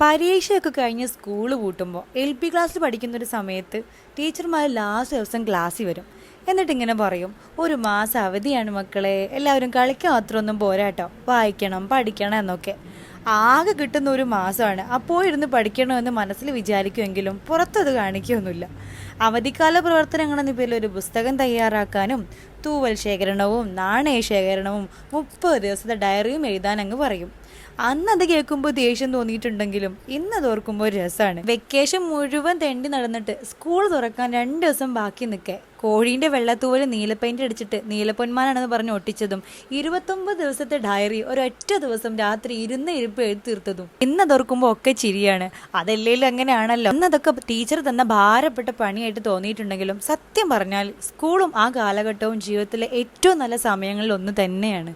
പരീക്ഷയൊക്കെ കഴിഞ്ഞ് സ്കൂൾ കൂട്ടുമ്പോൾ L P ക്ലാസ്സിൽ പഠിക്കുന്ന ഒരു സമയത്ത് ടീച്ചർമാർ ലാസ്റ്റ് ദിവസം ക്ലാസ്സിൽ വരും. എന്നിട്ട് ഇങ്ങനെ പറയും ഒരു മാസം അവധിയാണ് മക്കളെ. എല്ലാവരും കളിക്കാൻ മാത്രമൊന്നും പോരാട്ടോ വായിക്കണം പഠിക്കണം എന്നൊക്കെ. ആകെ കിട്ടുന്ന ഒരു മാസമാണ്. അപ്പോൾ ഇരുന്ന് പഠിക്കണമെന്ന് മനസ്സിൽ വിചാരിക്കുമെങ്കിലും പുറത്തത് കാണിക്കുകയൊന്നുമില്ല അവധിക്കാല പ്രവർത്തനങ്ങളെന്ന പേരിൽ ഒരു പുസ്തകം തയ്യാറാക്കാനും തൂവൽ ശേഖരണവും നാണയ ശേഖരണവും മുപ്പത് ദിവസത്തെ ഡയറിയും എഴുതാൻ അങ്ങ് പറയും. അന്ന് അത് കേൾക്കുമ്പോൾ ദേഷ്യം തോന്നിയിട്ടുണ്ടെങ്കിലും ഇന്ന് അത് ഓർക്കുമ്പോൾ രസമാണ് വെക്കേഷൻ മുഴുവൻ തെണ്ടി നടന്നിട്ട് സ്കൂൾ തുറക്കാൻ രണ്ട് ദിവസം ബാക്കി നിൽക്കെ. കോഴീന്റെ വെള്ളത്തൂവൽ നീലപ്പൈന്റ് അടിച്ചിട്ട് നീലപ്പൊന്മാനാണെന്ന് പറഞ്ഞ് ഒട്ടിച്ചതും ഇരുപത്തൊമ്പത് ദിവസത്തെ ഡയറി ഒരൊറ്റ ദിവസം രാത്രി ഇരുന്ന് ഇരിപ്പ് എഴുതി തീർത്തതും. ഇന്ന് അതോർക്കുമ്പോൾ ഒക്കെ ചിരിയാണ്. അതല്ലേലും അങ്ങനെയാണല്ലോ. അന്നതൊക്കെ ടീച്ചർ തന്ന ഭാരപ്പെട്ട പണിയായിട്ട് തോന്നിയിട്ടുണ്ടെങ്കിലും സത്യം പറഞ്ഞാൽ സ്കൂളും ആ കാലഘട്ടവും ജീവിതത്തിലെ ഏറ്റവും നല്ല സമയങ്ങളിൽ ഒന്ന് തന്നെയാണ്.